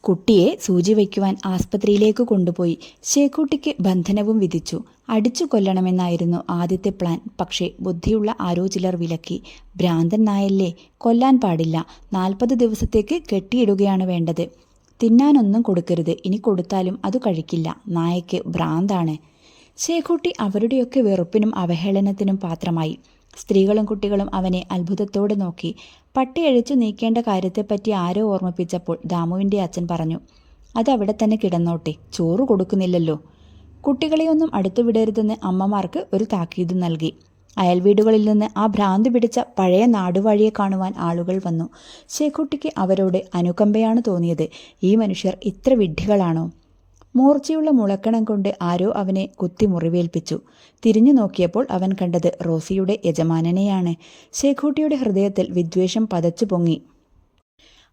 കുട്ടിയെ സൂചി വയ്ക്കുവാൻ ആസ്പത്രിയിലേക്ക് കൊണ്ടുപോയി. ശേക്കുട്ടിക്ക് ബന്ധനവും വിധിച്ചു. അടിച്ചു കൊല്ലണമെന്നായിരുന്നു ആദ്യത്തെ പ്ലാൻ. പക്ഷേ ബുദ്ധിയുള്ള ആരോ ചിലർ വിലക്കി. ഭ്രാന്തൻ നായല്ലേ? കൊല്ലാൻ പാടില്ല. നാൽപ്പത് ദിവസത്തേക്ക് കെട്ടിയിടുകയാണ് വേണ്ടത്. തിന്നാനൊന്നും കൊടുക്കരുത്. ഇനി കൊടുത്താലും അത് കഴിക്കില്ല. നായയ്ക്ക് ഭ്രാന്താണ്. ശേഖൂട്ടി അവരുടെയൊക്കെ വെറുപ്പിനും അവഹേളനത്തിനും പാത്രമായി. സ്ത്രീകളും കുട്ടികളും അവനെ അത്ഭുതത്തോടെ നോക്കി പട്ടി അഴിച്ചു നീക്കേണ്ട കാര്യത്തെപ്പറ്റി ആരോ ഓർമ്മിപ്പിച്ചപ്പോൾ ദാമുവിന്റെ അച്ഛൻ പറഞ്ഞു അതവിടെ തന്നെ കിടന്നോട്ടെ ചോറ് കൊടുക്കുന്നില്ലല്ലോ. കുട്ടികളെയൊന്നും അടുത്തു വിടരുതെന്ന് അമ്മമാർക്ക് ഒരു താക്കീത് നൽകി. അയൽവീടുകളിൽ നിന്ന് ആ ഭ്രാന്തി പിടിച്ച പഴയ നാടുവഴിയെ കാണുവാൻ ആളുകൾ വന്നു. ശേഖുട്ടിക്ക് അവരോട് അനുകമ്പയാണ് തോന്നിയത് ഈ മനുഷ്യർ ഇത്ര വിഡ്ഢികളാണോ? മൂർച്ചയുള്ള മുളക്കണം കൊണ്ട് ആരോ അവനെ കുത്തി മുറിവേൽപ്പിച്ചു. തിരിഞ്ഞു നോക്കിയപ്പോൾ അവൻ കണ്ടത് റോസിയുടെ യജമാനനെയാണ്. ശേഖൂട്ടിയുടെ ഹൃദയത്തിൽ വിദ്വേഷം പതച്ചു പൊങ്ങി.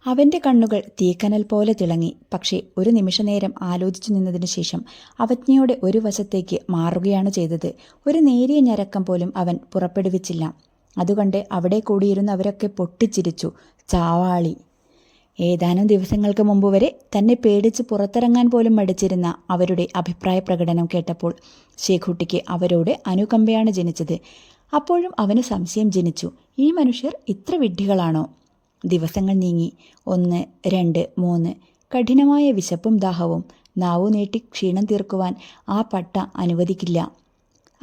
അവന്റെ കണ്ണുകൾ തീക്കനൽ പോലെ തിളങ്ങി. പക്ഷേ ഒരു നിമിഷനേരം ആലോചിച്ചു നിന്നതിനു ശേഷം അവജ്ഞയോടെ ഒരു വശത്തേക്ക് മാറുകയാണ് ചെയ്തത്. ഒരു നേരിയ ഞരക്കം പോലും അവൻ പുറപ്പെടുവിച്ചില്ല. അതുകൊണ്ട് അവിടെ കൂടിയിരുന്നവരൊക്കെ പൊട്ടിച്ചിരിച്ചു. ചാവാളി. ഏതാനും ദിവസങ്ങൾക്ക് മുമ്പ് വരെ തന്നെ പേടിച്ച് പുറത്തിറങ്ങാൻ പോലും മടിച്ചിരുന്ന അവരുടെ അഭിപ്രായ പ്രകടനം കേട്ടപ്പോൾ ശേഖുട്ടിക്ക് അവരോട് അനുകമ്പയാണ് ജനിച്ചത്. അപ്പോഴും അവന് സംശയം ജനിച്ചു. ഈ മനുഷ്യർ ഇത്ര വിഡ്ഢികളാണോ? ദിവസങ്ങൾ നീങ്ങി. ഒന്ന് രണ്ട് മൂന്ന്. കഠിനമായ വിശപ്പും ദാഹവും. നാവു നീട്ടി ക്ഷീണം തീർക്കുവാൻ ആ പട്ട അനുവദിക്കില്ല.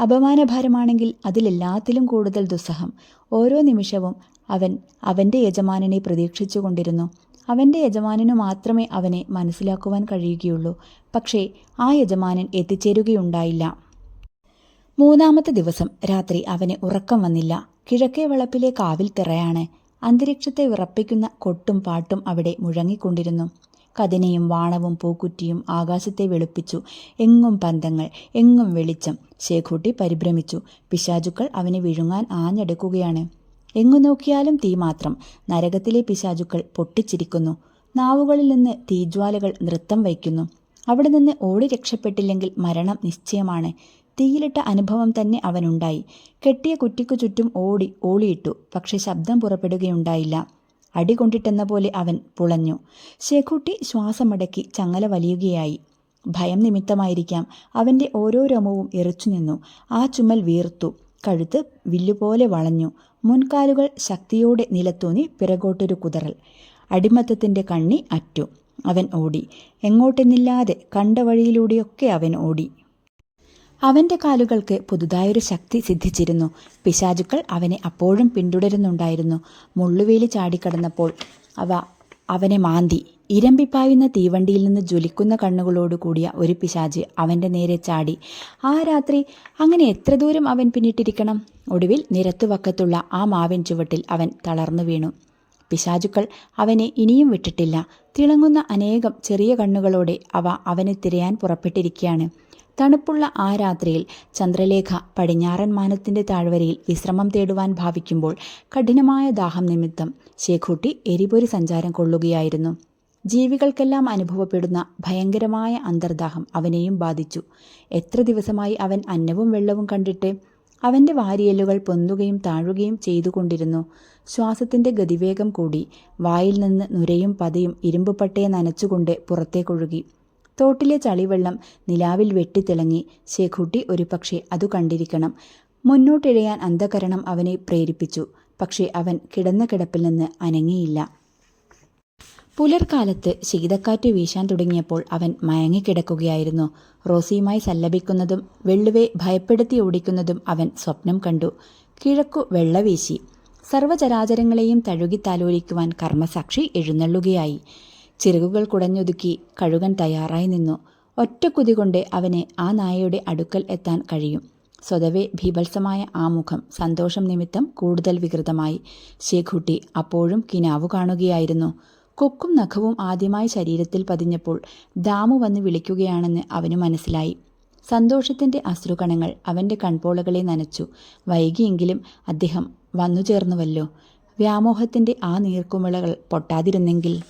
അപമാനഭാരമാണെങ്കിൽ അതിലെല്ലാത്തിലും കൂടുതൽ ദുസ്സഹം. ഓരോ നിമിഷവും അവൻ അവന്റെ യജമാനനെ പ്രതീക്ഷിച്ചുകൊണ്ടിരുന്നു. അവന്റെ യജമാനനു മാത്രമേ അവനെ മനസ്സിലാക്കുവാൻ കഴിയുകയുള്ളൂ. പക്ഷേ ആ യജമാനൻ എത്തിച്ചേരുകയുണ്ടായില്ല. മൂന്നാമത്തെ ദിവസം രാത്രി അവന് ഉറക്കം വന്നില്ല. കിഴക്കേ വളപ്പിലെ കാവിൽ തിറയാണ്. അന്തരീക്ഷത്തെ വിറപ്പിക്കുന്ന കൊട്ടും പാട്ടും അവിടെ മുഴങ്ങിക്കൊണ്ടിരുന്നു. കതിനയും വാണവും പൂക്കുറ്റിയും ആകാശത്തെ വെളുപ്പിച്ചു. എങ്ങും പന്തങ്ങൾ എങ്ങും വെളിച്ചം. ശേഖൂട്ടി പരിഭ്രമിച്ചു. പിശാചുക്കൾ അവനെ വിഴുങ്ങാൻ ആഞ്ഞെടുക്കുകയാണ്. എങ്ങു നോക്കിയാലും തീ മാത്രം. നരകത്തിലെ പിശാചുക്കൾ പൊട്ടിച്ചിരിക്കുന്നു. നാവുകളിൽ നിന്ന് തീജ്വാലകൾ നൃത്തം വയ്ക്കുന്നു. അവിടെ നിന്ന് ഓടി രക്ഷപ്പെട്ടില്ലെങ്കിൽ മരണം നിശ്ചയമാണ്. തീയിലിട്ട അനുഭവം തന്നെ അവനുണ്ടായി. കെട്ടിയ കുറ്റിക്കു ചുറ്റും ഓടി ഓളിയിട്ടു. പക്ഷെ ശബ്ദം പുറപ്പെടുകയുണ്ടായില്ല. അടി കൊണ്ടിട്ടെന്ന പോലെ അവൻ പുളഞ്ഞു. ശേഖൂട്ടി ശ്വാസമടക്കി ചങ്ങല വലിയുകയായി. ഭയം നിമിത്തമായിരിക്കാം. അവന്റെ ഓരോ രമവും എറിച്ചു നിന്നു. ആ ചുമൽ വീർത്തു. കഴുത്ത് വില്ലുപോലെ വളഞ്ഞു. മുൻകാലുകൾ ശക്തിയോടെ നിലത്തൂന്നി പിറകോട്ടൊരു കുതറൽ അടിമത്തത്തിന്റെ കണ്ണി അറ്റു. അവൻ ഓടി. എങ്ങോട്ടെന്നില്ലാതെ കണ്ട വഴിയിലൂടെയൊക്കെ അവൻ ഓടി. അവന്റെ കാലുകൾക്ക് പുതുതായൊരു ശക്തി സിദ്ധിച്ചിരുന്നു. പിശാചുക്കൾ അവനെ അപ്പോഴും പിന്തുടരുന്നുണ്ടായിരുന്നു. മുള്ളുവേലി ചാടിക്കടന്നപ്പോൾ അവ അവനെ മാന്തി. ഇരമ്പിപ്പായുന്ന തീവണ്ടിയിൽ നിന്ന് ജ്വലിക്കുന്ന കണ്ണുകളോട് കൂടിയ ഒരു പിശാജ് അവന്റെ നേരെ ചാടി. ആ രാത്രി അങ്ങനെ എത്ര ദൂരം അവൻ പിന്നിട്ടിരിക്കണം? ഒടുവിൽ നിരത്തുവക്കത്തുള്ള ആ മാവിൻ ചുവട്ടിൽ അവൻ തളർന്നു വീണു. പിശാചുക്കൾ അവനെ ഇനിയും വിട്ടിട്ടില്ല. തിളങ്ങുന്ന അനേകം ചെറിയ കണ്ണുകളോടെ അവ അവനെ തിരയാൻ പുറപ്പെട്ടിരിക്കുകയാണ്. തണുപ്പുള്ള ആ രാത്രിയിൽ ചന്ദ്രലേഖ പടിഞ്ഞാറൻ മാനത്തിന്റെ താഴ്വരയിൽ വിശ്രമം തേടുവാൻ ഭാവിക്കുമ്പോൾ കഠിനമായ ദാഹം നിമിത്തം ശേഖൂട്ടി എരിപൊരി സഞ്ചാരം കൊള്ളുകയായിരുന്നു. ജീവികൾക്കെല്ലാം അനുഭവപ്പെടുന്ന ഭയങ്കരമായ അന്തർദാഹം അവനെയും ബാധിച്ചു. എത്ര ദിവസമായി അവൻ അന്നവും വെള്ളവും കണ്ടിട്ട് അവന്റെ വാരിയലുകൾ പൊന്തുകയും താഴുകയും ചെയ്തുകൊണ്ടിരുന്നു. ശ്വാസത്തിന്റെ ഗതിവേഗം കൂടി വായിൽ നിന്ന് നുരയും പതയും ഇരുമ്പ് പട്ടയെ നനച്ചുകൊണ്ട് പുറത്തേക്കൊഴുകി. തോട്ടിലെ ചളിവെള്ളം നിലാവിൽ വെട്ടിത്തിളങ്ങി. ശേഖുട്ടി ഒരു പക്ഷേ അതു കണ്ടിരിക്കണം. മുന്നോട്ടിഴയാൻ അന്ധകരണം അവനെ പ്രേരിപ്പിച്ചു. പക്ഷേ അവൻ കിടന്ന കിടപ്പിൽ നിന്ന് അനങ്ങിയില്ല. പുലർക്കാലത്ത് ശീതക്കാറ്റ് വീശാൻ തുടങ്ങിയപ്പോൾ അവൻ മയങ്ങിക്കിടക്കുകയായിരുന്നു. റോസിയുമായി സല്ലപിക്കുന്നതും വെള്ളുവെ ഭയപ്പെടുത്തി ഓടിക്കുന്നതും അവൻ സ്വപ്നം കണ്ടു. കിഴക്കു വെള്ള വീശി. സർവചരാചരങ്ങളെയും തഴുകി താലോലിക്കുവാൻ കർമ്മസാക്ഷി എഴുന്നള്ളുകയായി. ചിറകുകൾ കുടഞ്ഞൊതുക്കി കഴുകൻ തയ്യാറായി നിന്നു. ഒറ്റ കുതി കൊണ്ട് അവന് ആ നായയുടെ അടുക്കൽ എത്താൻ കഴിയും. സ്വതവേ ഭീഭത്സമായ ആ മുഖം സന്തോഷം നിമിത്തം കൂടുതൽ വികൃതമായി. ശേഖുട്ടി അപ്പോഴും കിനാവു കാണുകയായിരുന്നു. കൊക്കും നഖവും ആദ്യമായി ശരീരത്തിൽ പതിഞ്ഞപ്പോൾ ദാമു വന്ന് വിളിക്കുകയാണെന്ന് അവന് മനസ്സിലായി. സന്തോഷത്തിന്റെ അശ്രുകണങ്ങൾ അവന്റെ കൺപോളകളെ നനച്ചു. വൈകിയെങ്കിലും അദ്ദേഹം വന്നു ചേർന്നുവല്ലോ വ്യാമോഹത്തിന്റെ ആ നീർക്കുമിളകൾ പൊട്ടാതിരുന്നെങ്കിൽ